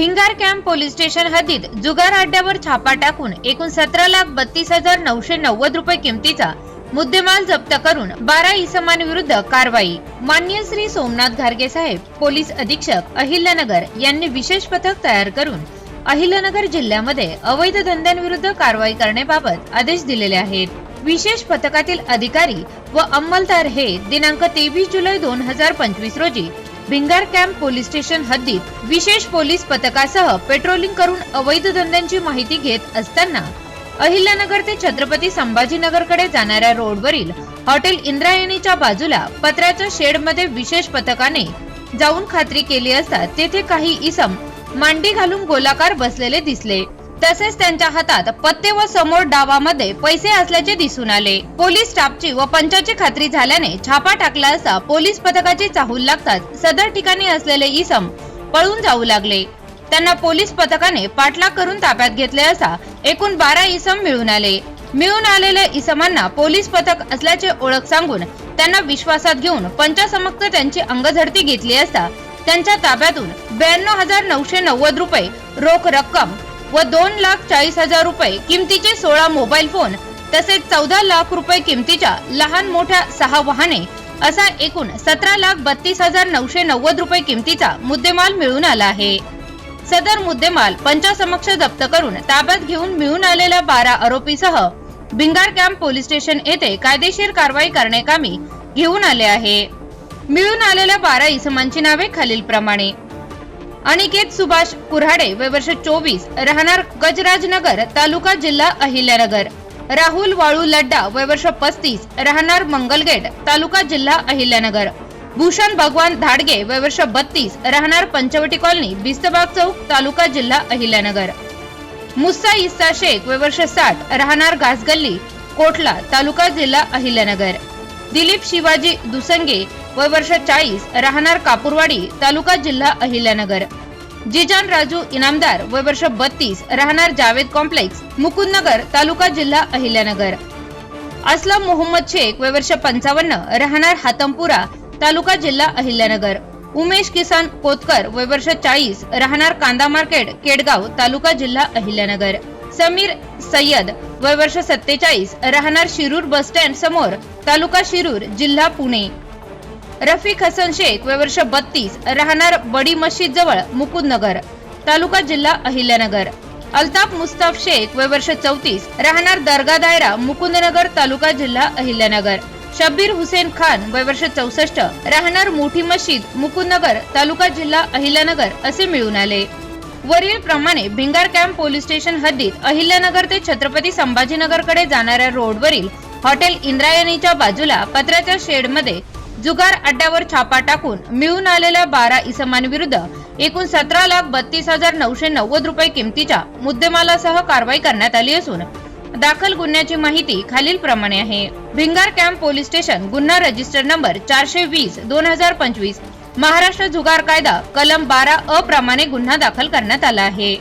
Bhingar camp police station हद्दीत जुगार अड्ड्यावर छापा टाकून एकूण सतरा लाख बत्तीस हजार नऊशे नव्वद रुपये किमतीचा मुद्देमाल जप्त करून बारा इसमांविरुद्ध कारवाई. मान्य श्री सोमनाथ घारगे साहेब पोलीस अधीक्षक अहिल्यानगर यांनी विशेष पथक तयार करून अहिल्यानगर जिल्ह्यामध्ये अवैध धंद्यांविरुद्ध कारवाई करण्याबाबत आदेश दिलेले आहेत. विशेष पथकातील अधिकारी व अंमलदार हे दिनांक तेवीस जुलै दोन हजार पंचवीस रोजी भिंगार कॅम्प पोलीस स्टेशन हद्दीत विशेष पोलीस पथकासह पेट्रोलिंग करून अवैध धंद्यांची माहिती घेत असताना अहिल्यानगर ते छत्रपती संभाजीनगरकडे जाणाऱ्या रोडवरील हॉटेल इंद्रायणीच्या बाजूला पत्र्याच्या शेडमध्ये विशेष पथकाने जाऊन खात्री केली असता तेथे काही इसम मांडी घालून गोलाकार बसलेले दिसले. तसेच त्यांच्या हातात पत्ते व समोर डावामध्ये पैसे असल्याचे दिसून आले. पोलीस स्टाफची व पंचाची खात्री झाल्याने छापा टाकला असता पोलीस पथकाची चाहूल लागताच सदर ठिकाणी असलेले इसम पळून जाऊ लागले. त्यांना पोलीस पथकाने पाठलाग करून ताब्यात घेतले असता एकूण बारा इसम मिळून आले. मिळून आलेल्या इसमांना पोलीस पथक असल्याचे ओळख सांगून त्यांना विश्वासात घेऊन पंचासमक्त त्यांची अंगझडती घेतली असता त्यांच्या ताब्यातून ब्याण्णव हजार नऊशे नव्वद रुपये रोख रक्कम व दोन लाख चाळीस हजार रुपये किमतीचे सोळा मोबाईल फोन तसेच चौदा लाख रुपये किमतीच्या लहान मोठ्या सहा वाहने असा एकूण सतरा लाख बत्तीस हजार नऊशे नव्वद रुपये किमतीचा मुद्देमाल मिळून आला आहे. सदर मुद्देमाल पंचासमक्ष जप्त करून ताब्यात घेऊन मिळून आलेल्या बारा आरोपीसह भिंगार कॅम्प पोलीस स्टेशन येथे कायदेशीर कारवाई करण्याकामी घेऊन आले आहे. मिळून आलेल्या बारा इसमांची नावे खालीलप्रमाणे. अनिकेत सुभाष कुऱ्हाडे वय वर्ष चोवीस राहणार गजराजनगर तालुका जिल्हा अहिल्यानगर. राहुल वाळू लड्डा वय वर्ष पस्तीस राहणार मंगलगेट तालुका जिल्हा अहिल्यानगर. भूषण भगवान धाडगे वय वर्ष बत्तीस राहणार पंचवटी कॉलनी बिस्तबाग चौक तालुका जिल्हा अहिल्यानगर. मुस्सा इस्सा शेख वय वर्ष साठ राहणार घासगल्ली कोटला तालुका जिल्हा अहिल्यानगर. दिलीप शिवाजी दुसंगे वय वर्ष चाळीस राहणार कापूरवाडी तालुका जिल्हा अहिल्यानगर. जिजान राजू इनामदार वय वर्ष बत्तीस राहणार जावेद कॉम्प्लेक्स मुकुंदनगर तालुका जिल्हा अहिल्यानगर. असलम मोहम्मद शेख वय वर्ष पंचावन्न राहणार हातमपुरा तालुका जिल्हा अहिल्यानगर. उमेश किसान कोतकर वय वर्ष चाळीस राहणार कांदा मार्केट केडगाव तालुका जिल्हा अहिल्यानगर. समीर सय्यद वय वर्ष सत्तेचाळीस राहणार शिरूर बस स्टँड समोर तालुका शिरूर जिल्हा पुणे. रफिक हसन शेख वय वर्ष बत्तीस राहणार बडी मस्जिद जवळ मुकुंदनगर तालुका जिल्हा अहिल्यानगर. अल्ताफ मुस्ताफ शेख वय वर्ष चौतीस राहणार दर्गा दायरा मुकुंदनगर तालुका जिल्हा अहिल्यानगर. शब्बीर हुसेन खान वय वर्ष चौसष्ट राहणार मोठी मशीद मुकुंदनगर तालुका जिल्हा अहिल्यानगर असे मिळून आले. वरील प्रमाणे भिंगार कॅम्प पोलीस स्टेशन हद्दीत अहिल्यानगर ते छत्रपती संभाजीनगरकडे जाणाऱ्या रोडवरील हॉटेल इंद्रायणीच्या बाजूला पत्र्याच्या शेडमध्ये जुगार अड्ड्यावर छापा टाकून मिळून आलेल्या बारा इसमांविरुद्ध एकूण सतरा लाख बत्तीस हजार नऊशे नव्वद रुपये किमतीच्या मुद्देमालासह कारवाई करण्यात आली असून दाखल गुन्ह्याची माहिती खालील प्रमाणे आहे. भिंगार कॅम्प पोलीस स्टेशन गुन्हा रजिस्टर नंबर चारशे वीस दोन हजार पंचवीस महाराष्ट्र जुगार कायदा कलम बारा अ प्रमाणे गुन्हा दाखल करण्यात आला आहे.